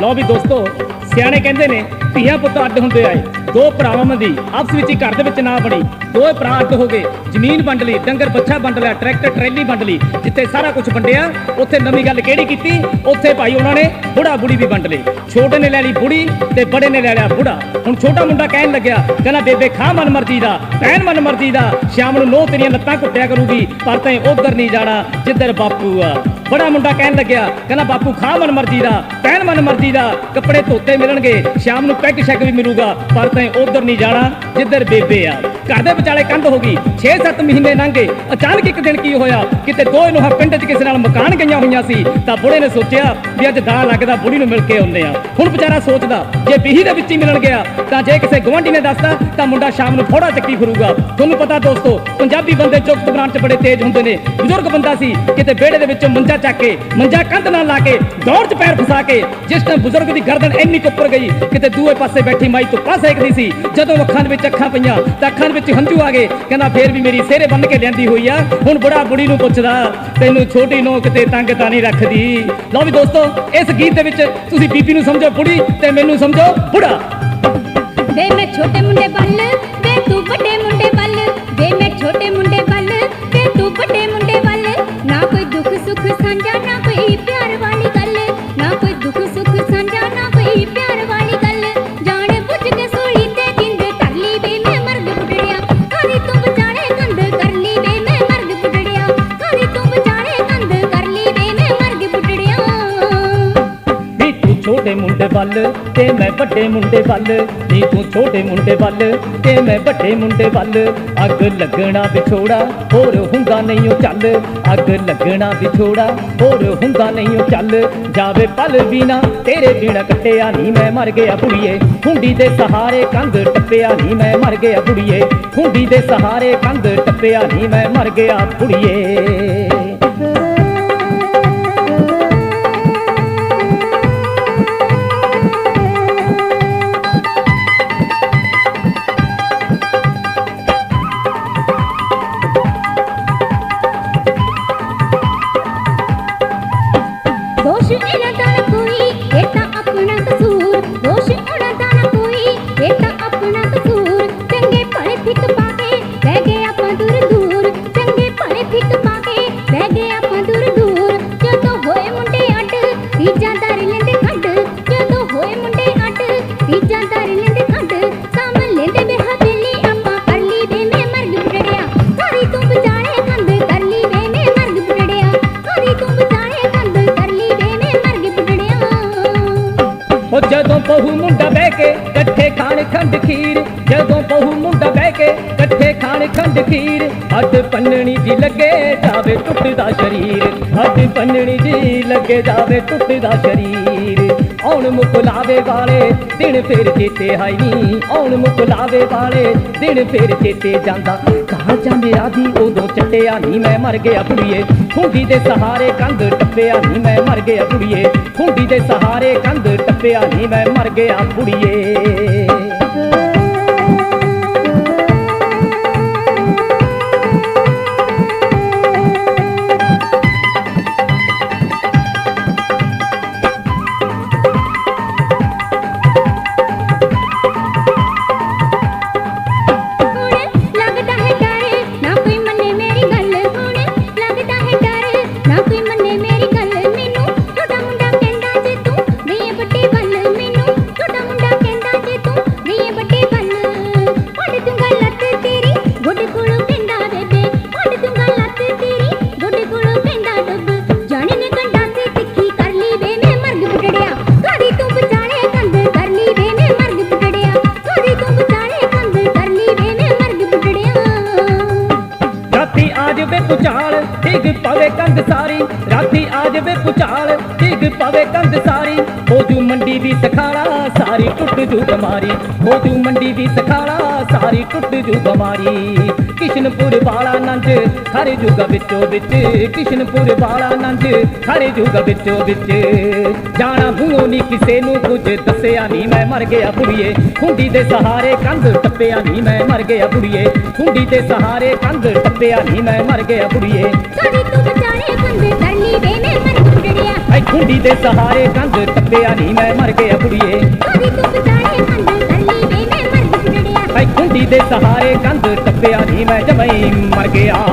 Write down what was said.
ਲਓ ਵੀ ਦੋਸਤੋ, ਸਿਆਣੇ ਕਹਿੰਦੇ ਨੇ, ਧੀਆਂ ਪੁੱਤ ਅੱਡ ਹੁੰਦੇ ਆਏ। ਦੋ ਭਰਾਵਾਂ ਦੀ ਆਪਸ ਵਿੱਚ ਹੀ ਘਰ ਦੇ ਵਿੱਚ ਨਾ ਬਣੀ। ਦੋਏ ਭਰਾ ਅੱਡ ਹੋ ਗਏ, ਜ਼ਮੀਨ ਵੰਡ ਲਈ, ਡੰਗਰ ਬੱਛਾ ਵੰਡ ਲਿਆ, ਟਰੈਕਟਰ, ਟਰੈਲੀ ਵੰਡ ਲਈ, ਜਿੱਥੇ ਸਾਰਾ ਕੁਝ ਵੰਡਿਆ, ਉੱਥੇ ਨਵੀਂ ਗੱਲ ਕਿਹੜੀ ਕੀਤੀ? ਉੱਥੇ ਭਾਈ ਉਹਨਾਂ ਨੇ ਬੁੜਾ ਬੁੜੀ ਵੀ ਵੰਡ ਲਈ। ਛੋਟੇ ਨੇ ਲੈ ਲਈ ਬੁੜੀ ਤੇ ਬੜੇ ਨੇ ਲੈ ਲਿਆ ਬੁੜਾ। ਹੁਣ ਛੋਟਾ ਮੁੰਡਾ ਕਹਿਣ ਲੱਗਿਆ, ਕਹਿੰਦਾ, ਬੇਬੇ, ਖਾ ਮਨ ਮਰਜ਼ੀ ਦਾ ਭੈਣ ਮਨ ਮਰਜ਼ੀ ਦਾ। ਸ਼ਾਮ ਨੂੰ ਲੋਹ ਤੇਰੀਆਂ ਲੱਤਾਂ ਘੁੱਟਿਆ ਕਰੂਗੀ, ਪਰ ਤੈਂ ਉਧਰ ਨਹੀਂ ਜਾਣਾ, ਜਿੱਧਰ ਬਾਪੂ ਆ। ਬੜਾ ਮੁੰਡਾ ਕਹਿਣ ਲੱਗਿਆ, ਕਹਿੰਦਾ, ਬਾਪੂ, ਖਾ ਮਨ ਮਰਜ਼ੀ ਦਾ, ਪਹਿਨ ਮਨ ਮਰਜ਼ੀ ਦਾ, ਕੱਪੜੇ ਧੋਤੇ ਮਿਲਣਗੇ, ਸ਼ਾਮ ਨੂੰ ਪੈਗ ਸ਼ੈਗ ਵੀ ਮਿਲੂਗਾ, ਪਰ ਤੈਂ ਉਧਰ ਨਹੀਂ ਜਾਣਾ, ਜਿੱਧਰ ਬੇਬੇ ਆ। ਘਰ ਦੇ ਵਿਚਾਲੇ ਕੰਧ ਹੋ ਗਈ 6-7 ਮਹੀਨੇ ਲੰਘੇ ਅਚਾਨਕ ਇੱਕ ਦਿਨ ਕੀ ਹੋਇਆ, ਕਿਤੇ ਦੋਏ ਨੂੰ ਪਿੰਡ 'ਚ ਕਿਸੇ ਨਾਲ ਮਕਾਨ ਗਈਆਂ ਹੋਈਆਂ ਸੀ, ਤਾਂ ਬੁੜੇ ਨੇ ਸੋਚਿਆ ਵੀ ਅੱਜ ਦਾ ਲੱਗਦਾ ਬੁੜੀ ਨੂੰ ਮਿਲ ਕੇ ਆਉਂਦੇ ਆ। ਹੁਣ ਵਿਚਾਰਾ ਸੋਚਦਾ, ਜੇ ਬੀਹੀ ਦੇ ਵਿੱਚ ਹੀ ਮਿਲਣ ਗਿਆ, ਤਾਂ ਜੇ ਕਿਸੇ ਗਵਾਂਢੀ ਨੇ ਦੱਸਤਾ, ਤਾਂ ਮੁੰਡਾ ਸ਼ਾਮ ਨੂੰ ਫੋੜਾ ਚੱਕੀ ਫਿਰੂਗਾ। ਤੁਹਾਨੂੰ ਪਤਾ ਦੋਸਤੋ, ਪੰਜਾਬੀ ਬੰਦੇ ਚੁੱਕ ਬਰਾਂ 'ਚ ਬੜੇ ਤੇਜ਼ ਹੁੰਦੇ ਨੇ। ਬਜ਼ੁਰਗ ਬੰਦਾ ਸੀ, ਕਿਤੇ ਵਿਹੜੇ ਦੇ ਵਿੱਚੋਂ ਮੰਜਾ ਚੱਕ ਕੇ ਮੰਜਾ ਕੰਧ ਨਾਲ ਲਾ ਕੇ, ਦੌੜ 'ਚ ਪੈਰ ਫਸਾ ਕੇ, ਜਿਸ ਟਾਈਮ ਬਜ਼ੁਰਗ ਦੀ ਗਰਦਨ ਇੰਨੀ ਕੁ ਉੱਪਰ ਗਈ, ਕਿਤੇ ਦੂਏ ਪਾਸੇ ਬੈਠੀ ਮਾਈ ਤੋਂ ਸੇਕਦੀ ਸੀ। ਜਦੋਂ ਅੱਖਾਂ ਦੇ ਵਿੱਚ ਅੱਖਾਂ ਪਈਆਂ, ਤਾਂ ਅੱਖਾਂ ਦੇ ਵਿੱਚ ਹੰਝੂ ਆ ਗਏ। ਕਹਿੰਦਾ, ਫੇਰ ਵੀ ਮੇਰੀ ਸਿਹਰੇ ਬੰਨ ਕੇ ਲਿਆਂਦੀ ਹੋਈ ਆ। ਹੁਣ ਬੁੜਾ ਬੁੜੀ ਨੂੰ ਪੁੱਛਦਾ, ਤੈਨੂੰ ਛੋਟੀ ਨੂੰ ਕਿਤੇ ਤੰਗ ਤਾਂ ਨਹੀਂ ਰੱਖਦੀ? ਲਓ ਵੀ ਦੋਸਤੋ, ਇਸ ਗੀਤ ਦੇ ਵਿੱਚ ਤੁਸੀਂ ਬੀਬੀ ਨੂੰ ਸਮਝੋ ਬੁੜੀ ਤੇ ਮੈਨੂੰ ਸਮਝੋ ਬੁੜਾ। ਵੇ ਮੈਂ ਛੋਟੇ ਮੁੰਡੇ ਵੱਲ, ਵੇ ਤੂੰ ਵੱਡੇ ਮੁੰਡੇ ਵੱਲ, ਵੇ ਮੈਂ ਛੋਟੇ ਮੁੰਡੇ ਛੋਟੇ ਮੁੰਡੇ ਵੱਲ ਤੇ ਮੈਂ ਵੱਡੇ ਮੁੰਡੇ ਵੱਲ। ਨੀ ਤੂੰ ਛੋਟੇ ਮੁੰਡੇ ਵੱਲ ਤੇ ਮੈਂ ਵੱਡੇ ਮੁੰਡੇ ਵੱਲ। ਅੱਗ ਲੱਗਣਾ ਵਿਛੋੜਾ, ਹੋਰ ਹੁੰਦਾ ਨਹੀਂ ਉਹ ਚੱਲ। ਅੱਗ ਲੱਗਣਾ ਵਿਛੋੜਾ, ਹੋਰ ਹੁੰਦਾ ਨਹੀਂ ਉਹ ਚੱਲ। ਜਾਵੇ ਪਲ ਵੀ ਨਾ, ਤੇਰੇ ਬਿਨਾ ਕੱਟਿਆ ਨਹੀਂ ਮੈਂ ਮਰ ਗਿਆ ਕੁੜੀਏ। ਹੁੰਡੀ ਦੇ ਸਹਾਰੇ ਕੰਧ ਟੱਪਿਆ ਨਹੀਂ ਮੈਂ ਮਰ ਗਿਆ ਕੁੜੀਏ। ਹੁੰਡੀ ਦੇ ਸਹਾਰੇ ਕੰਧ ਟੱਪਿਆ ਨਹੀਂ ਮੈਂ ਮਰ ਗਿਆ ਕੁੜੀਏ। ਤੀਜਾਂ ਦਰ ਲੈਂਦੇ ਖੰਡ, ਜਦੋਂ ਹੋਏ ਮੁੰਡੇ ਅੱਡ ਤੀਜਾਂ ਦਰ ਲੈਂਦੇ ਖੰਡ, ਸਾਂਭ ਲੈਂਦੇ ਵੇ ਹਵੇਲੀ ਕਰ ਲਈ ਵੇ ਮੈਂ ਮਰਗ ਬੁੱਢੜਿਆ ਸਾਰੀ ਤੂੰ ਵਿਚਾਲੇ ਕੰਧ ਕਰ ਲਈ ਵੇ ਮੈਂ ਮਰਗ ਬੁੱਢੜਿਆ ਸਾਰੀ ਤੂੰ ਵਿਚਾਲੇ ਕੰਧ ਕਰ ਲਈ ਵੇ ਮੈਂ ਮਰਗ ਬੁੱਢੜਿਆ ਉਹ ਜਦੋਂ ਬਹੂ ਮੁੰਡਾ ਬਹਿ ਕੇ ਇਕੱਠੇ ਖਾਣ ਖੰਡ ਖੀਰ, ਜਦੋਂ ਬਹੁ ਮੁੰਡਾ ਬਹਿ ਕੇ ਇਕੱਠੇ ਖਾਣ ਖੰਡ ਖੀਰ ਹੱਡ ਪੰਨਣੀ ਜੀ ਲੱਗੇ ਹੱਡ ਪੰਨਣੀ ਜੀ, ਲੱਗੇ ਜਾਵੇ ਟੁੱਟਦਾ ਸ਼ਰੀਰ। ਆਉਣ ਮੁਕਲਾਵੇ ਵਾਲੇ, ਦਿਨ ਫੇਰ ਚੇਤੇ ਹਾਈ ਨੀ। ਆਉਣ ਮੁਕਲਾਵੇ ਵਾਲੇ, ਦਿਨ ਫੇਰ ਚੇਤੇ ਜਾਂਦਾ। ਕਹਾਂ ਜਾਂਦਿਆ ਦੀ ਉਦੋਂ ਚੱਟਿਆ ਨਹੀਂ ਮੈਂ ਮਰ ਗਿਆ ਕੁੜੀਏ। ਹੁੰਡੀ ਦੇ ਸਹਾਰੇ ਕੰਧ ਟੱਪਿਆ ਨਹੀਂ ਮੈਂ ਮਰ ਗਿਆ ਕੁੜੀਏ। ਹੁੰਡੀ ਦੇ ਸਹਾਰੇ ਕੰਧ ਟੱਪਿਆ ਨਹੀਂ ਮੈਂ ਮਰ ਗਿਆ ਕੁੜੀਏ। ਰਾਤੀ ਆ ਪੁਚਾਲ ਡਿੱਗ ਪਵੇ ਕੰਧ ਸਾਰੀ। ਰਾਤੀ ਆ ਜਵੇ ਪੁਚਾਲ ਡਿੱਗ ਪਵੇ ਕੰਧ ਸਾਰੀ। ਹੋ ਜੂ ਮੰਡੀ ਦੀ ਸਖਾਲਾ, ਸਾਰੀ ਟੁੱਟ ਜੂ ਬਿਮਾਰੀ। ਹੋ ਜੂ ਮੰਡੀ ਦੀ ਸਖਾਲਾ, ਸਾਰੀ ਟੁੱਟ ਜੂ ਬਿਮਾਰੀ। ਕਿਸ਼ਨਪੁਰ ਵਾਲਾ ਨੰਜ ਖਰੇ ਜੂਗਾ ਵਿੱਚੋਂ ਵਿੱਚ। ਕਿਸ਼ਨਪੁਰ ਵਾਲਾ ਨੰਜ ਖਰੇ ਜੂਗਾ ਵਿੱਚੋਂ ਵਿੱਚ। ਜਾਣਾ ਮੂੰਹੋਂ ਨਹੀਂ ਕਿਸੇ ਨੂੰ ਕੁਝ ਦੱਸਿਆ ਨਹੀਂ ਮੈਂ, ਮਰ ਗਿਆ ਕੁੜੀਏ। ਹੁੰਡੀ ਦੇ ਸਹਾਰੇ ਕੰਧ ਟੱਪਿਆ ਨਹੀਂ ਮੈਂ, ਮਰ ਗਿਆ ਕੁੜੀਏ। ਹੁੰਡੀ ਦੇ ਸਹਾਰੇ ਕੰਧ ਟੱਪਿਆ ਨਹੀਂ ਮੈਂ ਮਰ ਗਿਆ ਕੁੜੀਏ। ਕਾਦੀ ਤੂੰ ਵਿਚਾਲੇ ਕੰਧ ਲਈ ਵੇ ਮੈਂ ਮਰਗ ਬੁੱਢੜਿਆ ਐ ਖੁੰਡੀ ਦੇ ਸਹਾਰੇ ਕੰਧ ਟੱਪਿਆ ਨਹੀਂ ਮੈਂ ਮਰ ਗਿਆ ਕੁੜੀਏ। ਆਦੀ ਤੂੰ ਕੰਦ ਕਰ ਲਈ ਵੇ ਮੈਂ ਮਰ ਗਈ ਡੜਿਆ ਹਾਏ ਖੁੰਡੀ ਦੇ ਸਹਾਰੇ ਕੰਧ ਟੱਪਿਆ ਨਹੀਂ ਮੈਂ ਜਮਈ ਮਰ ਗਿਆ।